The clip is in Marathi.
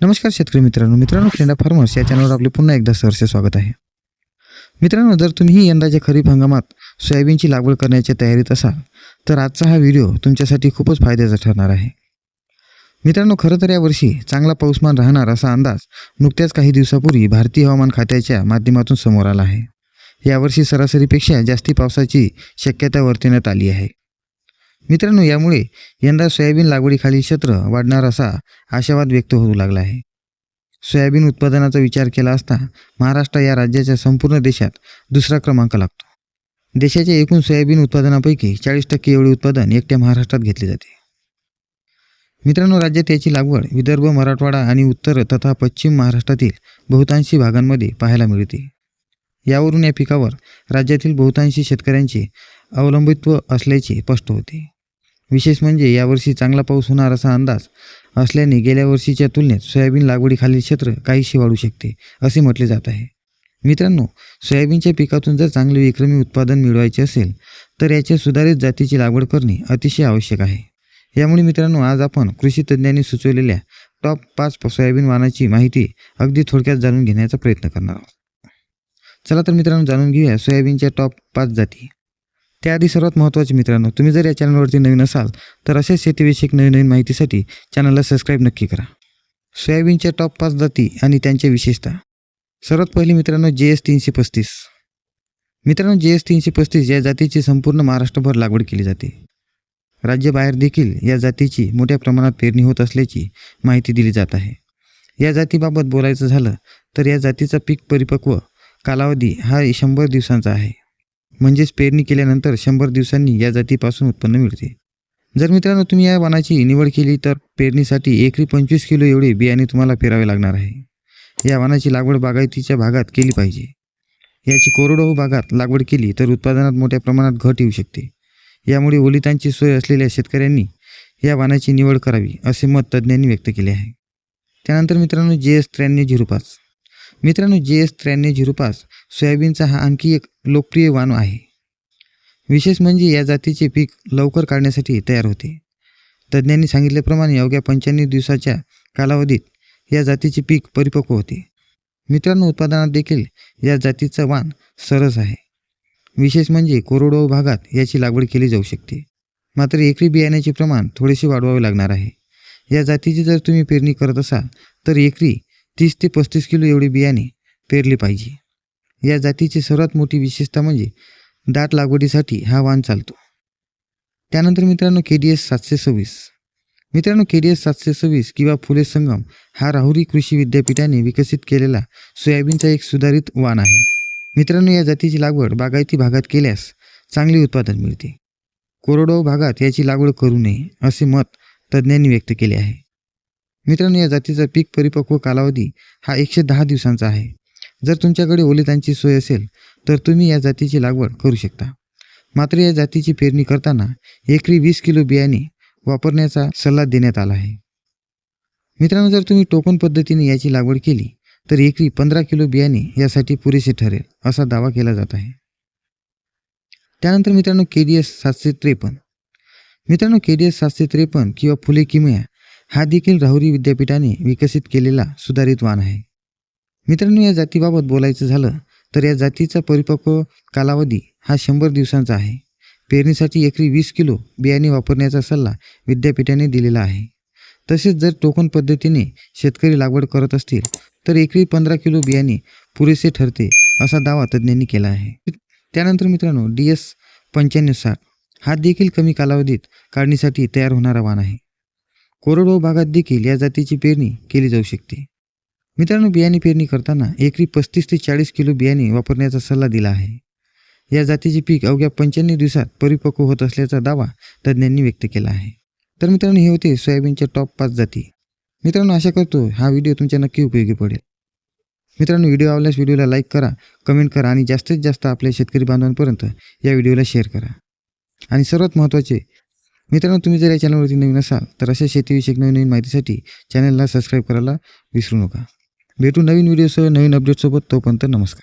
नमस्कार शेतकरी मित्रांनो मित्रांनो फ्रेंड ऑफ फार्मर्स या चॅनलवर आपले पुन्हा एकदा सहर्ष स्वागत आहे. मित्रांनो जर तुम्ही यंदाच्या खरीप हंगामात सोयाबीनची लागवड करण्याच्या तयारीत असाल तर आजचा हा व्हिडिओ तुमच्यासाठी खूपच फायद्याचा ठरणार आहे. मित्रांनो खरं तर यावर्षी चांगला पाऊसमान राहणार असा अंदाज नुकत्याच काही दिवसापूर्वी भारतीय हवामान खात्याच्या माध्यमातून समोर आला आहे. यावर्षी सरासरीपेक्षा जास्ती पावसाची शक्यता वर्तवण्यात आली आहे. मित्रांनो यामुळे यंदा सोयाबीन लागवडीखाली क्षेत्र वाढणार असा आशावाद व्यक्त होऊ लागला आहे. सोयाबीन उत्पादनाचा विचार केला असता महाराष्ट्र या राज्याच्या संपूर्ण देशात दुसरा क्रमांक लागतो. देशाच्या एकूण सोयाबीन उत्पादनापैकी चाळीस टक्के एवढे उत्पादन एकट्या महाराष्ट्रात घेतले जाते. मित्रांनो राज्यात याची लागवड विदर्भ मराठवाडा आणि उत्तर तथा पश्चिम महाराष्ट्रातील बहुतांशी भागांमध्ये पाहायला मिळते. यावरून या पिकावर राज्यातील बहुतांशी शेतकऱ्यांचे अवलंबित्व असल्याचे स्पष्ट होते. विशेष म्हणजे यावर्षी चांगला पाऊस होणार असा अंदाज असल्याने गेल्या वर्षीच्या तुलनेत सोयाबीन लागवडीखालील क्षेत्र काहीशी वाढू शकते असे म्हटले जात आहे. मित्रांनो सोयाबीनच्या पिकातून जर चांगले विक्रमी उत्पादन मिळवायचे असेल तर याच्या सुधारित जातीची लागवड करणे अतिशय आवश्यक आहे. यामुळे मित्रांनो आज आपण कृषी तज्ज्ञांनी सुचवलेल्या टॉप पाच सोयाबीन वाणाची माहिती अगदी थोडक्यात जाणून घेण्याचा प्रयत्न करणार आहोत. चला तर मित्रांनो जाणून घेऊया सोयाबीनच्या टॉप पाच जाती. त्याआधी सर्वात महत्त्वाचे मित्रांनो तुम्ही जर या चॅनलवरती नवीन असाल तर असेच शेतीविषयक नवीन नवीन माहितीसाठी चॅनलला सबस्क्राईब नक्की करा. सोयाबीनच्या टॉप पाच जाती आणि त्यांच्या विशेषता. सर्वात पहिली मित्रांनो जे एस तीनशे पस्तीस. मित्रांनो जे एस तीनशे पस्तीस या जातीची संपूर्ण महाराष्ट्रभर लागवड केली जाते. राज्याबाहेर देखील या जातीची मोठ्या प्रमाणात पेरणी होत असल्याची माहिती दिली जात आहे. या जातीबाबत बोलायचं झालं तर या जातीचा पीक परिपक्व कालावधी हा शंभर दिवसांचा आहे. म्हणजेच पेरणी केल्यानंतर शंभर दिवसांनी या जातीपासून उत्पन्न मिळते. जर मित्रांनो तुम्ही या वाणाची निवड केली तर पेरणीसाठी एकरी पंचवीस किलो एवढे बियाणे तुम्हाला पेरावे लागणार आहे. या वाणाची लागवड बागायतीच्या भागात केली पाहिजे. याची कोरडवाहू भागात लागवड केली तर उत्पादनात मोठ्या प्रमाणात घट येऊ शकते. यामुळे ओलितांची सोय असलेल्या शेतकऱ्यांनी या वाणाची निवड करावी असे मत तज्ज्ञांनी व्यक्त केले आहे. त्यानंतर मित्रांनो जे एस त्र्याण्णव झिरो पाच. मित्रांनो जे एस त्र्याण्णव झिरो पाच सोयाबीनचा हा आणखी एक लोकप्रिय वाण आहे. विशेष म्हणजे या जातीचे पीक लवकर काढण्यासाठी तयार होते. तज्ज्ञांनी सांगितल्याप्रमाणे अवघ्या पंच्याण्णव दिवसाच्या कालावधीत या जातीचे पीक परिपक्व होते. मित्रांनो उत्पादनात देखील या जातीचा वाण सरस आहे. विशेष म्हणजे कोरडवाहू भागात याची लागवड केली जाऊ शकते. मात्र एकरी बियाण्याचे प्रमाण थोडेसे वाढवावे लागणार आहे. या जातीची जर तुम्ही पेरणी करत असाल तर एकरी तीस ते पस्तीस किलो एवढे बियाणे पेरले पाहिजे. या जातीची सर्वात मोठी विशेषता म्हणजे दाट लागवडीसाठी हा वाण चालतो. त्यानंतर मित्रांनो के डी एस सातशे सव्वीस. मित्रांनो के डी एस सातशे सव्वीस किंवा फुले संगम हा राहुरी कृषी विद्यापीठाने विकसित केलेला सोयाबीनचा एक सुधारित वाण आहे. मित्रांनो या जातीची लागवड बागायती भागात केल्यास चांगले उत्पादन मिळते. कोरडवाहू भागात याची लागवड करू नये असे मत तज्ज्ञांनी व्यक्त केले आहे. मित्रांनो या जातीचा पीक परिपक्व कालावधी हा एकशे दहा दिवसांचा आहे. जर तुमच्याकडे ओलितांची सोय असेल तर तुम्ही या जातीची लागवड करू शकता. मात्र या जातीची पेरणी करताना एकरी वीस किलो बियाणे वापरण्याचा सल्ला देण्यात आला आहे. मित्रांनो जर तुम्ही टोकन पद्धतीने याची लागवड केली तर एकरी पंधरा किलो बियाणे यासाठी पुरेसे ठरेल असा दावा केला जात आहे. त्यानंतर मित्रांनो के डी एस सातशे त्रेपन्न. मित्रांनो के डी एस सातशे त्रेपन्न किंवा फुले किमया हा देखील राहुरी विद्यापीठाने विकसित केलेला सुधारित वाण आहे. मित्रांनो या जातीबाबत बोलायचं झालं तर या जातीचा परिपक्व कालावधी हा शंभर दिवसांचा आहे. पेरणीसाठी एकरी वीस किलो बियाणे वापरण्याचा सल्ला विद्यापीठाने दिलेला आहे. तसेच जर टोकन पद्धतीने शेतकरी लागवड करत असतील तर एकरी पंधरा किलो बियाणे पुरेसे ठरते असा दावा तज्ज्ञांनी केला आहे. त्यानंतर मित्रांनो डी एस पंच्याण्णव साठ हा देखील कमी कालावधीत काढणीसाठी तयार होणारा वाण आहे. कोरडवाहू भागात देखील या जातीची पेरणी केली जाऊ शकते. मित्रांनो बियाणे पेरणी करताना एकरी पस्तीस ते चाळीस किलो बियाणे वापरण्याचा सल्ला दिला आहे. या जातीचे पीक अवघ्या पंच्याण्णव दिवसात परिपक्व होत असल्याचा दावा तज्ज्ञांनी व्यक्त केला आहे. तर मित्रांनो हे होते सोयाबीनच्या टॉप पाच जाती. मित्रांनो आशा करतो हा व्हिडिओ तुमच्या नक्की उपयोगी पडेल. मित्रांनो व्हिडिओ आवडल्यास व्हिडिओला लाईक करा कमेंट करा आणि जास्तीत जास्त आपल्या शेतकरी बांधवांपर्यंत या व्हिडिओला शेअर करा. आणि सर्वात महत्त्वाचे मित्रांनो तुम्ही जर या चॅनलवरती नवीन असाल तर अशा शेतीविषयक नवीन नवीन माहितीसाठी चॅनलला सबस्क्राईब करायला विसरू नका. भेटू नवीन व्हिडिओसह नवीन अपडेटसोबत तोपर्यंत नमस्कार.